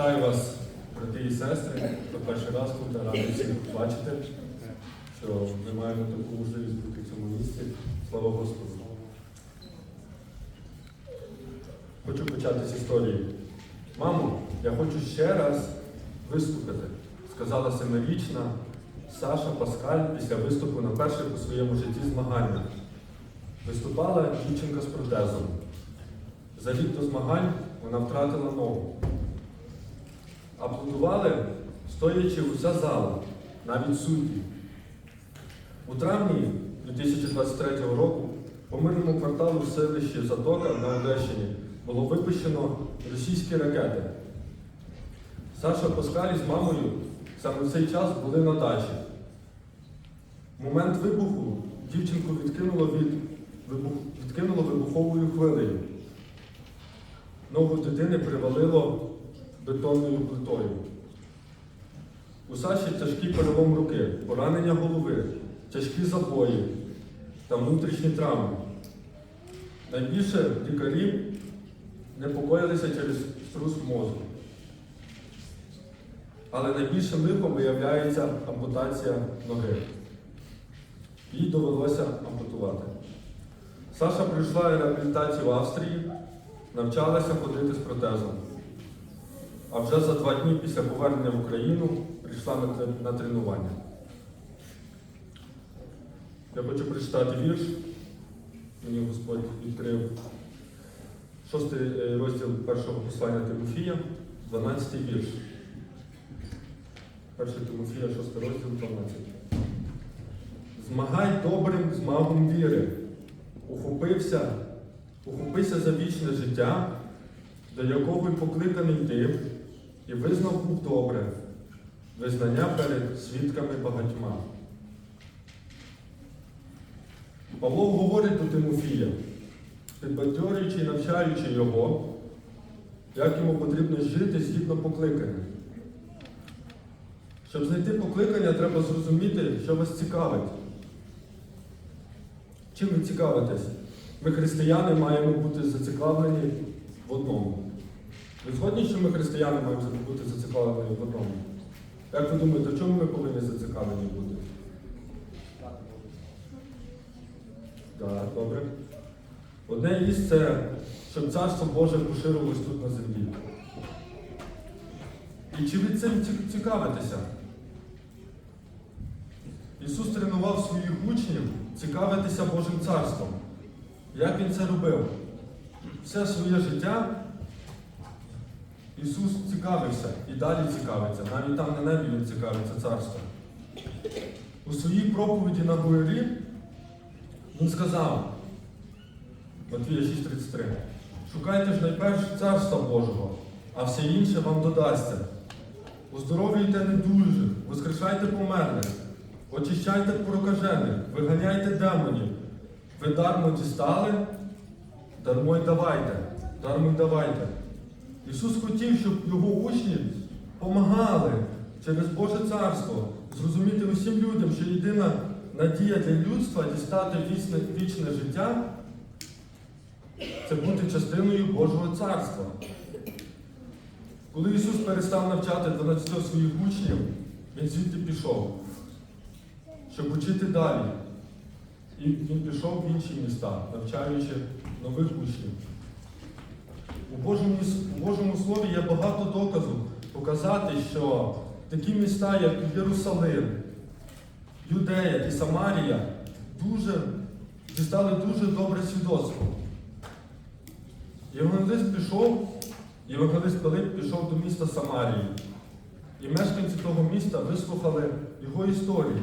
Вітаю вас, брати і сестри. Хто перший раз тут радий всіх бачити, що ми маємо таку можливість бути в цьому місці. Слава Господу. Хочу почати з історії. Мамо, я хочу ще раз виступити, сказала семирічна Саша Паскаль після виступу на перших у своєму житті змагання. Виступала дівчинка з протезом. За рік до змагань вона втратила ногу. Аплодували, стоячи уся зала, навіть судді. У травні 2023 року по мирному кварталу в селищі Затока на Одещині було випущено російські ракети. Саша Паскалі з мамою саме в цей час були на дачі. В момент вибуху дівчинку відкинуло, від, вибух, відкинуло вибуховою хвилею. Ногу дитини привалило бетонною плитою. У Саші тяжкий перелом руки, поранення голови, тяжкі забої та внутрішні травми. Найбільше лікарі непокоїлися через струс мозку. Але найбільшим лихом виявляється ампутація ноги. Їй довелося ампутувати. Саша пройшла реабілітацію в Австрії, навчалася ходити з протезом. А вже за два дні після повернення в Україну прийшла на, тренування. Я хочу прочитати вірш. Мені Господь відкрив шостий е, розділ першого послання Тимофія, 12 вірш. Перший Тимофія, 6 розділ, 12. Змагай добрим змагом віри. Ухопився, ухопися за вічне життя, до якого покликаний ти, і визнав був добре, визнання перед свідками багатьма. Павло говорить до Тимофія, підбадьорюючи і навчаючи його, як йому потрібно жити згідно покликання. Щоб знайти покликання, треба зрозуміти, що вас цікавить. Чим ви цікавитесь? Ми, християни, маємо бути зацікавлені в одному. Ви згодні, що ми християни маємо бути зацікавлені в одному? Як ви думаєте, в чому ми повинні зацікавлені бути? Так, добре. Одне із це, щоб Царство Боже поширилось тут на землі. І чи ви цим ці- цікавитеся? Ісус тренував своїх учнів цікавитися Божим Царством. Як Він це робив? Все своє життя Ісус цікавився і далі цікавиться. Навіть там на небі Він цікавиться царством. У своїй проповіді на горі Він сказав, Матвія 6,33, шукайте ж найперш Царства Божого, а все інше вам додасться. Оздоровлюйте недужих, воскрешайте померлих, очищайте прокажених, виганяйте демонів. Ви дармо дістали, дармо й давайте, дармо й давайте. Ісус хотів, щоб його учні помагали через Боже Царство зрозуміти усім людям, що єдина надія для людства дістати вічне, вічне життя це бути частиною Божого Царства. Коли Ісус перестав навчати 12 своїх учнів, Він звідти пішов, щоб учити далі. І він пішов в інші міста, навчаючи нових учнів. У Божому, у Божому Слові є багато доказів показати, що такі міста, як Єрусалим, Юдея і Самарія, дуже, дістали дуже добре свідоцтво. Євангелист пішов, Євангелист Пилип пішов до міста Самарії. І мешканці того міста вислухали його історію,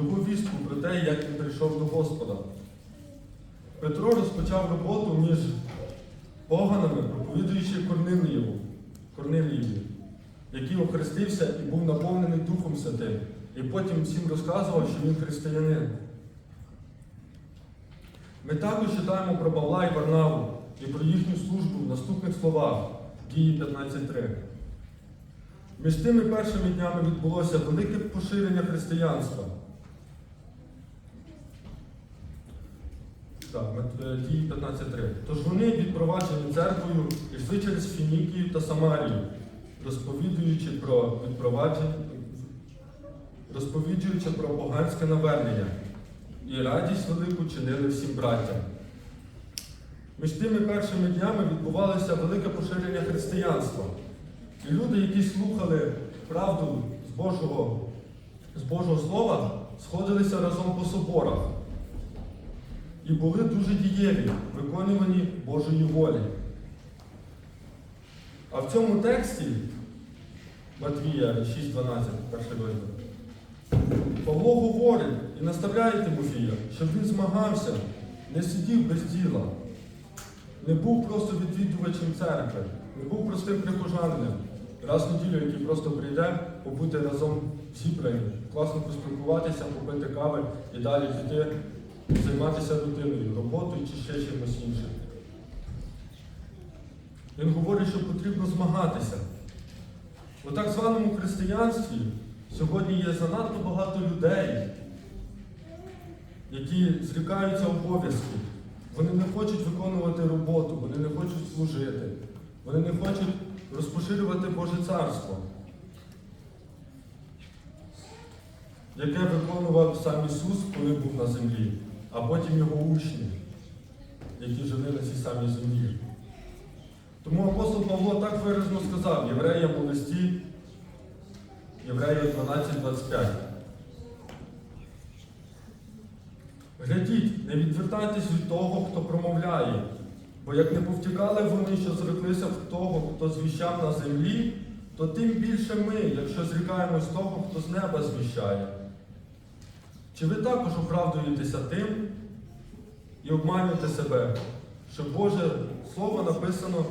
його вістку про те, як він прийшов до Господа. Петро розпочав роботу між поганами, проповідуючи Корнилієву, Корнилієві, який охрестився і був наповнений Духом Святим. І потім всім розказував, що він християнин. Ми також читаємо про Павла і Варнаву і про їхню службу в наступних словах дії 15.3. Між тими першими днями відбулося велике поширення християнства. Так, е, дії 15.3. Тож вони, відпроваджені церквою, йшли через Фінікію та Самарію, розповідуючи про відпровадження, про поганське навернення і радість велику чинили всім браттям. Між тими першими днями відбувалося велике поширення християнства. І люди, які слухали правду з Божого, з Божого Слова, сходилися разом по соборах і були дуже дієві, виконувані Божої волі. А в цьому тексті Матвія 6.12, перший розділ, Павло говорить і наставляє Тимофія, щоб він змагався, не сидів без діла, не був просто відвідувачем церкви, не був простим прихожанином, раз в неділю, який просто прийде, побути разом зібрані, класно поспілкуватися, попити кави і далі піти займатися рутиною, роботою чи ще чимось іншим. Він говорить, що потрібно змагатися. У так званому християнстві сьогодні є занадто багато людей, які зрікаються обов'язків. Вони не хочуть виконувати роботу, вони не хочуть служити, вони не хочуть розпоширювати Боже царство, яке виконував сам Ісус, коли був на землі, а потім його учні, які жили на цій самій землі. Тому апостол Павло так виразно сказав євреям у листі, Євреїв 12.25. Глядіть, не відвертайтесь від того, хто промовляє, бо як не повтікали вони, що зреклися в того, хто звіщав на землі, то тим більше ми, якщо зрікаємось того, хто з неба звіщає. Чи ви також оправдуєтеся тим і обманюєте себе, що Боже Слово написано,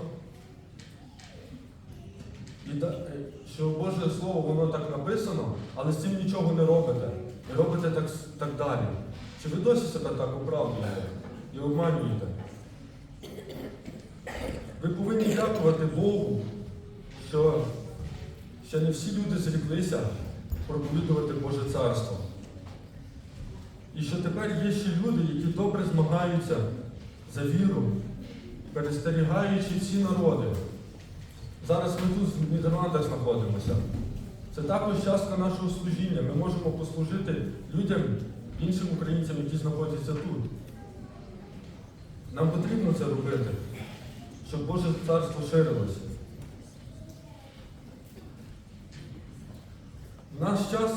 е, що Боже Слово воно так написано, але з цим нічого не робите. І робите так, так далі. Чи ви досі себе так оправдуєте і обманюєте? Ви повинні дякувати Богу, що ще не всі люди зріклися проповідувати Боже Царство. І що тепер є ще люди, які добре змагаються за віру, перестерігаючи всі народи. Зараз ми тут в Нідерландах знаходимося. Це також частка нашого служіння. Ми можемо послужити людям, іншим українцям, які знаходяться тут. Нам потрібно це робити, щоб Боже царство ширилося. В наш час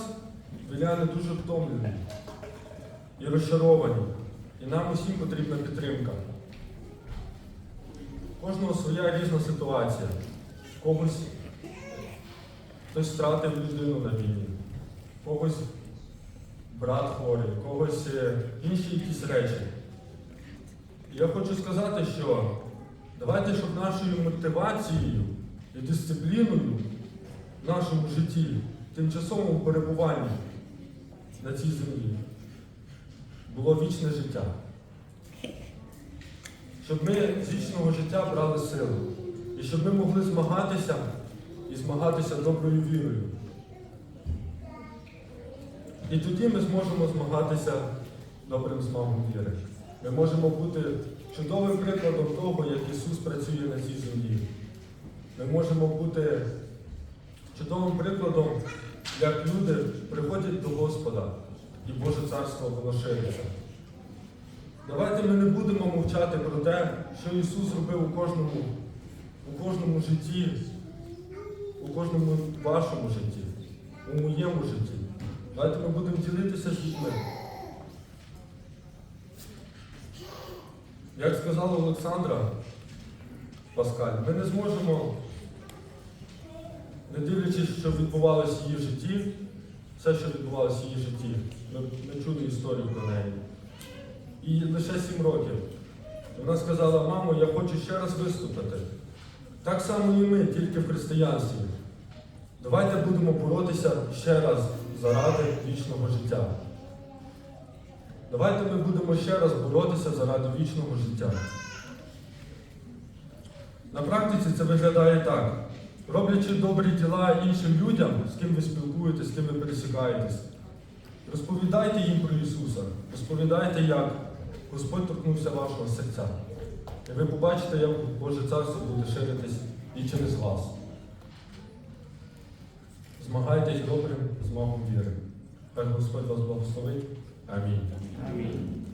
віляни дуже втомлені і розчаровані, і нам усім потрібна підтримка. Кожного своя різна ситуація. Когось хтось втратив людину на війні, когось брат хворий, когось е, інші якісь речі. І я хочу сказати, що давайте, щоб нашою мотивацією і дисципліною в нашому житті, тимчасовому перебуванні на цій землі було вічне життя. Щоб ми з вічного життя брали силу. І щоб ми могли змагатися і змагатися доброю вірою. І тоді ми зможемо змагатися добрим змагом віри. Ми можемо бути чудовим прикладом того, як Ісус працює на цій землі. Ми можемо бути чудовим прикладом, як люди приходять до Господа і Боже Царство воно. Давайте ми не будемо мовчати про те, що Ісус зробив у кожному, у кожному житті, у кожному вашому житті, у моєму житті. Давайте ми будемо ділитися з людьми. Як сказала Олександра Паскаль, ми не зможемо, не дивлячись, що відбувалося в її житті, все, що відбувалося в її житті, ми, ми чули історію про неї. І лише сім років. Вона сказала, мамо, я хочу ще раз виступити. Так само і ми, тільки в християнстві. Давайте будемо боротися ще раз заради вічного життя. Давайте ми будемо ще раз боротися заради вічного життя. На практиці це виглядає так. Роблячи добрі діла іншим людям, з ким ви спілкуєтесь, з ким ви пересікаєтесь, розповідайте їм про Ісуса, розповідайте, як Господь торкнувся вашого серця. І ви побачите, як Боже Царство буде ширитись і через вас. Змагайтесь добрим змагом віри. Хай Господь вас благословить. Амінь. Амінь.